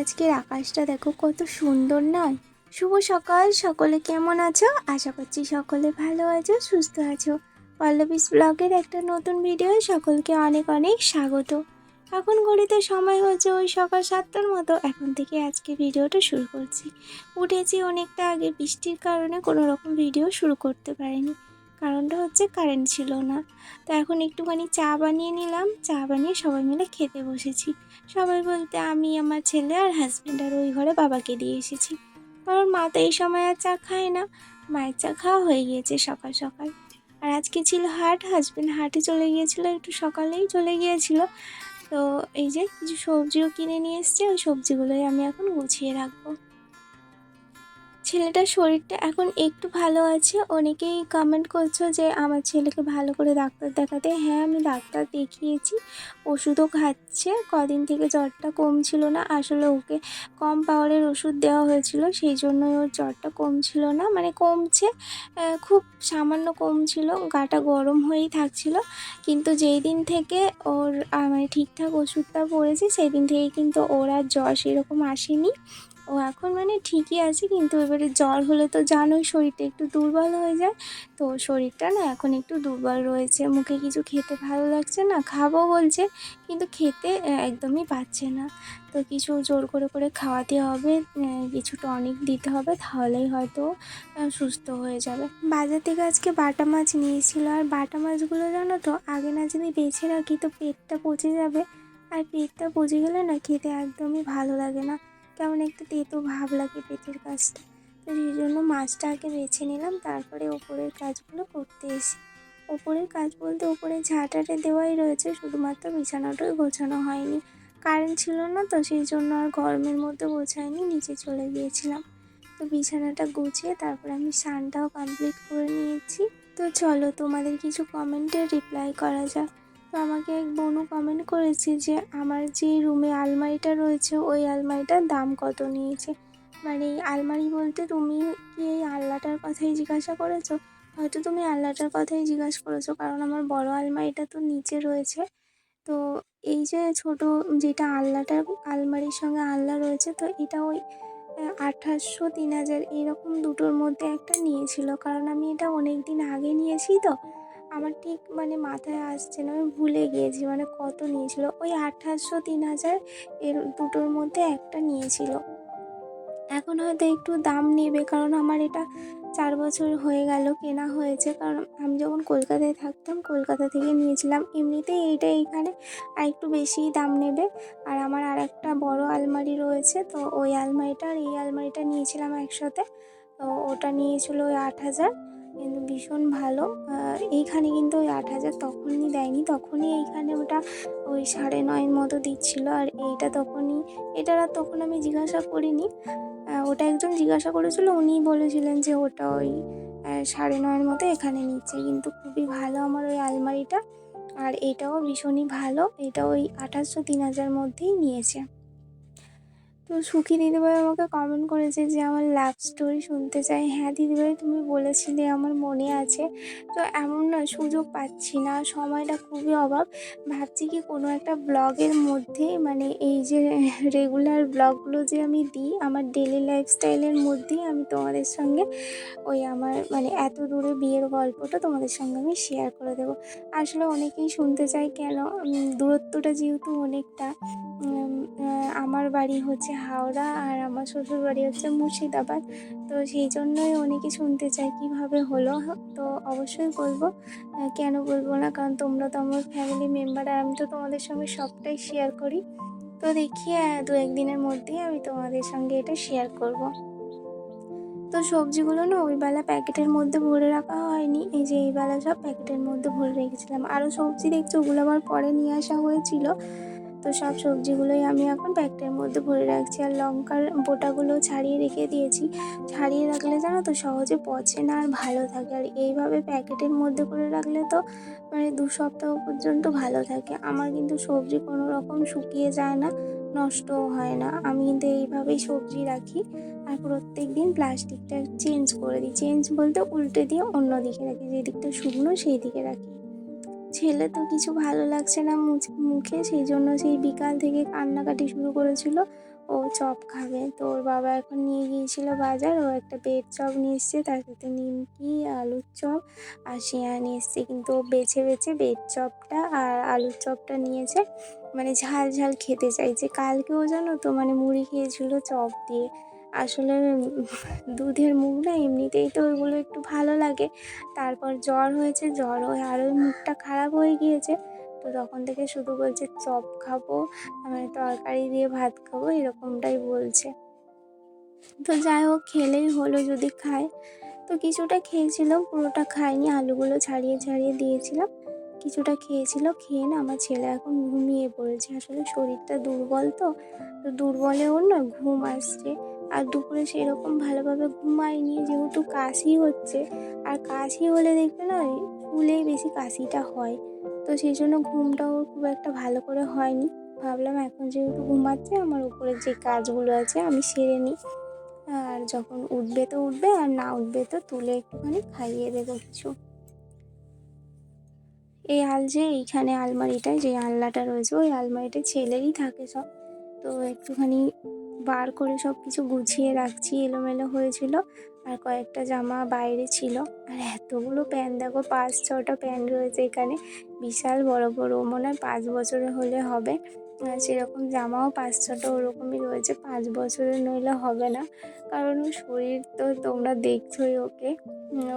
আজকের আকাশটা দেখো কত সুন্দর নয়। শুভ সকাল, সকলে কেমন আছো? আশা করছি সকলে ভালো আছো, সুস্থ আছো। পল্লবীস ব্লগের একটা নতুন ভিডিও সকলকে অনেক অনেক স্বাগত। এখন ঘড়িতে সময় হচ্ছে ওই সকাল সাতটার মতো, এখন থেকে আজকে ভিডিওটা শুরু করছি। উঠেছি অনেকটা আগে, বৃষ্টির কারণে কোনো রকম ভিডিও শুরু করতে পারিনি। কারণটা হচ্ছে কারেন্ট ছিল না। তো এখন একটুখানি চা বানিয়ে নিলাম। চা বানিয়ে সবাই মিলে খেতে বসেছি। সবাই বলতে আমি, আমার ছেলে আর হাজব্যান্ড আর ওই ঘরে বাবাকে দিয়ে এসেছি। কারণ মা তো এই সময় আর চা খায় না। মায়ের চা খাওয়া হয়ে গিয়েছে সকাল সকাল। আর আজকে ছিল হাট হাজব্যান্ড হাটে চলে গিয়েছিল, একটু সকালেই চলে গিয়েছিল। তো এই যে কিছু সবজিও কিনে নিয়ে এসছে, ওই সবজিগুলোই আমি এখন গুছিয়ে রাখব। ছেলেটার শরীরটা এখন একটু ভালো আছে। অনেকেই কমেন্ট করছ যে, আমার ছেলেকে ভালো করে ডাক্তার দেখাতে। হ্যাঁ আমি ডাক্তার দেখিয়েছি। ওষুধও খাচ্ছে। কদিন থেকে জ্বরটা কমছিল না। আসলে ওকে কম পাওয়ারের ওষুধ দেওয়া হয়েছিল। সেই জন্যই ওর জ্বরটা কমছিল না। মানে কমছে খুব সামান্য কমছিল। গাটা গরম হয়েই থাকছিল। কিন্তু যেই দিন থেকে ওর মানে ঠিকঠাক ওষুধটা পড়েছে সেই দিন থেকে কিন্তু ওর আর জ্বর সেরকম আসেনি। ও এখন মানে ঠিকই আছে, কিন্তু এবারে জ্বর হলে তো জানোই শরীরটা একটু দুর্বল হয়ে যায়। তো শরীরটা না এখন একটু দুর্বল রয়েছে, মুখে কিছু খেতে ভালো লাগছে না, খাব বলছে, কিন্তু খেতে একদমই পাচ্ছে না। তো কিছু জোর করে করে খাওয়াতে হবে কিছু টনিক দিতে হবে, তাহলেই হয়তো সুস্থ হয়ে যাবে। বাজার থেকে আজকে বাটা মাছ নিয়েছিল, আর বাটা মাছগুলো জানো তো, আগে না যদি বেছে রাখি তো পেটটা পচে যাবে, আর পেটটা পচে গেলে না খেতে একদমই ভালো লাগে না। কেমন একটা তেতো ভাব লাগে পেটের কাজটা। তো সেই জন্য মাছটা আগে বেছে নিলাম, তারপরে ওপরের কাজগুলো করতে এসি। ওপরের কাজ বলতে ওপরে ঝাঁটাটে দেওয়াই রয়েছে, শুধুমাত্র বিছানাটাই গোছানো হয়নি। কারেন্ট ছিল না তো, সেই জন্য আর গরমের মধ্যে গোছায়নি, নিচে চলে গিয়েছিলাম। তো বিছানাটা গুছিয়ে তারপরে আমি স্নানটাও কমপ্লিট করে নিয়েছি। তো চলো তোমাদের কিছু কমেন্টের রিপ্লাই করা যাক। তো আমাকে এক বোনও কমেন্ট করেছে যে, আমার যে রুমে আলমারিটা রয়েছে, ওই আলমারিটার দাম কত নিয়েছে? মানে আলমারি বলতে তুমি কি এই আলনাটার কথাই জিজ্ঞাসা করেছ? হয়তো তুমি আলনাটার কথাই জিজ্ঞাসা করেছ, কারণ আমার বড় আলমারিটা তো নিচে রয়েছে। তো এই যে ছোট যেটা আলনাটার আলমারির সঙ্গে আলনা রয়েছে, তো এটা ওই আঠাশশো, তিন হাজার এরকম দুটোর মধ্যে একটা নিয়েছিল। কারণ আমি এটা অনেক দিন আগে নিয়েছি তো। আমার ঠিক মানে মাথায় আসছে না, আমি ভুলে গিয়েছি মানে কত নিয়েছিল। ওই আঠাশশো তিন হাজার এর দুটোর মধ্যে একটা নিয়েছিল। এখন হয়তো একটু দাম নেবে, কারণ আমার এটা চার বছর হয়ে গেল কেনা হয়েছে। কারণ আমি যখন কলকাতায় থাকতাম, কলকাতা থেকে নিয়েছিলাম। এমনিতেই এইটা এইখানে আর একটু বেশিই দাম নেবে। আর আমার আর একটা বড় আলমারি রয়েছে, তো ওই আলমারিটা আর এই আলমারিটা নিয়েছিলাম একসাথে। তো ওটা নিয়েছিল ওই আট হাজার। কিন্তু ভীষণ ভালো। এইখানে কিন্তু ওই আট হাজার তখনই দেয়নি, তখনই এইখানে ওটা ওই সাড়ে নয়ের মতো দিচ্ছিল। আর এইটা তখনই, এটার আর তখন আমি জিজ্ঞাসা করিনি। ওটা একজন জিজ্ঞাসা করেছিল, উনি বলেছিলেন যে ওটা ওই সাড়ে নয়ের মতো এখানে নিচ্ছে। কিন্তু খুবই ভালো আমার ওই আলমারিটা। আর এটাও ভীষণই ভালো এটা ওই আঠাশশো তিন হাজার মধ্যেই নিয়েছে। তো সুখী দিদিভাই আমাকে কমেন্ট করেছে যে, আমার লাভ স্টোরি শুনতে চাই। হ্যাঁ দিদিভাই তুমি বলেছিলে, আমার মনে আছে। তো এমন না, সুযোগ পাচ্ছি না, সময়টা খুবই অভাব। ভাবছি কি কোনো একটা ব্লগের মধ্যে মানে এই যে রেগুলার ব্লগগুলো যে আমি দিই, আমার ডেলি লাইফস্টাইলের মধ্যেই আমি তোমাদের সঙ্গে ওই আমার মানে এত দূরে বিয়ের গল্পটা তোমাদের সঙ্গে আমি শেয়ার করে দেবো। আসলে অনেকেই শুনতে চায় কেন? দূরত্বটা যেহেতু অনেকটা আমার বাড়ি হচ্ছে হাওড়া আর আমার শ্বশুর বাড়ি হচ্ছে মুর্শিদাবাদ। তো সেই জন্যই অনেকে শুনতে চায়, কীভাবে হলো? তো অবশ্যই বলব। কেন বলব না? কারণ তোমরা তো আমার ফ্যামিলি মেম্বার আর আমি তো তোমাদের সঙ্গে সবটাই শেয়ার করি। তো দেখি দু একদিনের মধ্যেই আমি তোমাদের সঙ্গে এটা শেয়ার করব। তো সবজিগুলো না ওই বেলা প্যাকেটের মধ্যে ভরে রাখা হয়নি। এই যে এই বেলা সব প্যাকেটের মধ্যে ভরে রেখেছিলাম। আরও সবজি দেখছি, ওগুলো আবার পরে নিয়ে আসা হয়েছিল। তো সব সবজিগুলোই আমি এখন প্যাকেটের মধ্যে ভরে রাখছি আর লঙ্কার বোটাগুলো ছাড়িয়ে রেখে দিয়েছি। ছাড়িয়ে রাখলে জানো তো সহজে পচে না আর ভালো থাকে। আর এইভাবে প্যাকেটের মধ্যে করে রাখলে তো মানে দু সপ্তাহ পর্যন্ত ভালো থাকে। আমার কিন্তু সবজি কোনো রকম শুকিয়ে যায় না, নষ্টও হয় না। আমি কিন্তু এইভাবেই সবজি রাখি আর প্রত্যেক দিন প্লাস্টিকটা চেঞ্জ করে দিই। চেঞ্জ বলতে উল্টে দিয়ে অন্য দিকে রাখি। যে দিকটা শুকনো সেই দিকে রাখি। ছেলে তো কিছু ভালো লাগছে না মুখে। সেই জন্য সেই বিকাল থেকে কান্নাকাটি শুরু করেছিল। ও ও চপ খাবে। তো ওর বাবা এখন নিয়ে গিয়েছিল বাজার। ও একটা বেড চপ নিয়ে এসছে। তার সাথে নিমকি, আলুর চপ আর শিয়া নিয়ে এসছে। কিন্তু ও বেছে বেছে বেড চপটা আর আলুর চপটা নিয়েছে। মানে ঝাল ঝাল খেতে চাইছে। কালকেও জানো তো মানে মুড়ি খেয়েছিল চপ দিয়ে। আসলে দুধের মুখ না এমনিতেই তো ওইগুলো একটু ভালো লাগে। তারপর জ্বর হয়েছে, জ্বর হয়ে আরও মুখটা খারাপ হয়ে গিয়েছে। তো তখন থেকে শুধু বলছে, চপ খাব মানে তরকারি দিয়ে ভাত খাব, এরকমটাই বলছে। তো যাই হোক, খেলেই হলো যদি খায়। তো কিছুটা খেয়েছিল পুরোটা খায়নি আলুগুলো ছাড়িয়ে ছাড়িয়ে দিয়েছিলাম। কিছুটা খেয়েছিল, খেয়ে না আমার ছেলে এখন ঘুমিয়ে পড়েছে। আসলে শরীরটা দুর্বল তো তো দুর্বলে ওর না ঘুম আসছে। আর দুপুরে সেরকম ভালোভাবে ঘুমায়নি, যেহেতু কাশি হচ্ছে। আর কাশি হলে দেখবে না ফুলেই বেশি কাশিটা হয়। তো সেই জন্য ঘুমটাও খুব একটা ভালো করে হয়নি। ভাবলাম এখন যেহেতু ঘুমাচ্ছে, আমার উপরে যে কাজগুলো আছে আমি সেরে নিই। আর যখন উঠবে তো উঠবে, আর না উঠবে তো তুলে একটুখানি খাইয়ে দেবো কিছু। এই আল যে এইখানে আলমারিটায় যে আলনাটা রয়েছে, ওই আলমারিটায় ছেলেরই থাকে সব। তো একটুখানি বার করে সব কিছু গুছিয়ে রাখছি, এলোমেলো হয়েছিল আর কয়েকটা জামা বাইরে ছিল। আর এতগুলো প্যান্ট, দেখো পাঁচ, ছটা প্যান্ট রয়েছে এখানে। বিশাল বড় বড়, মনে হয় পাঁচ বছরে হলে হবে। সেরকম জামাও পাঁচ ছটা ওরকমই রয়েছে। পাঁচ বছরের নইলে হবে না। কারণ শরীর তো তোমরা দেখছোই ওকে।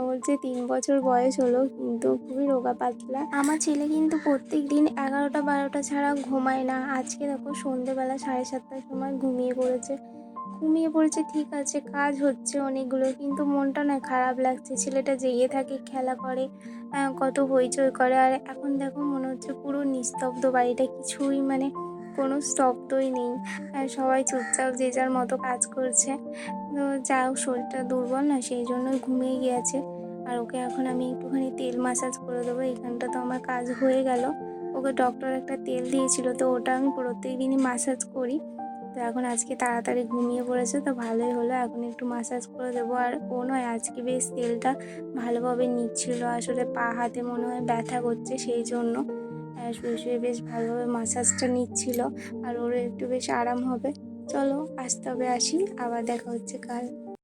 বলছে তিন বছর বয়স হলো কিন্তু খুবই রোগা পাতলা আমার ছেলে কিন্তু প্রত্যেক দিন এগারোটা বারোটা ছাড়া ঘুমায় না। আজকে দেখো সন্ধেবেলা সাড়ে সাতটার সময় ঘুমিয়ে পড়েছে। ঘুমিয়ে পড়েছে, ঠিক আছে, কাজ হচ্ছে অনেকগুলো, কিন্তু মনটা না খারাপ লাগছে। ছেলেটা জেগে থাকে খেলা করে কত হইচই করে। আর এখন দেখো মনে হচ্ছে পুরো নিস্তব্ধ, বাড়িটা কিছুই মানে কোনো স্তব্ধই নেই। সবাই চুপচাপ যে যার মতো কাজ করছে। তো যা শরীরটা দুর্বল না, সেই জন্যই ঘুমিয়ে গিয়েছে। আর ওকে এখন আমি একটুখানি তেল মাসাজ করে দেবো। এখানটা তো আমার কাজ হয়ে গেল। ওকে ডক্টর একটা তেল দিয়েছিল, তো ওটা আমি প্রত্যেক দিনই মাসাজ করি। তো এখন আজকে তাড়াতাড়ি ঘুমিয়ে পড়েছে, তো ভালোই হলো। এখন একটু মাসাজ করে দেবো। আর ও নয়, আজকে বেশ তেলটা ভালোভাবে নিচ্ছিল। আসলে পা হাতে মনে হয় ব্যথা করছে সেই জন্য। শুয়ে শুয়ে বেশ ভালোভাবে মাসাজটা নিচ্ছিল আর ওর একটু বেশ আরাম হবে। চলো আসতে হবে, আসি। আবার দেখা হচ্ছে কাল।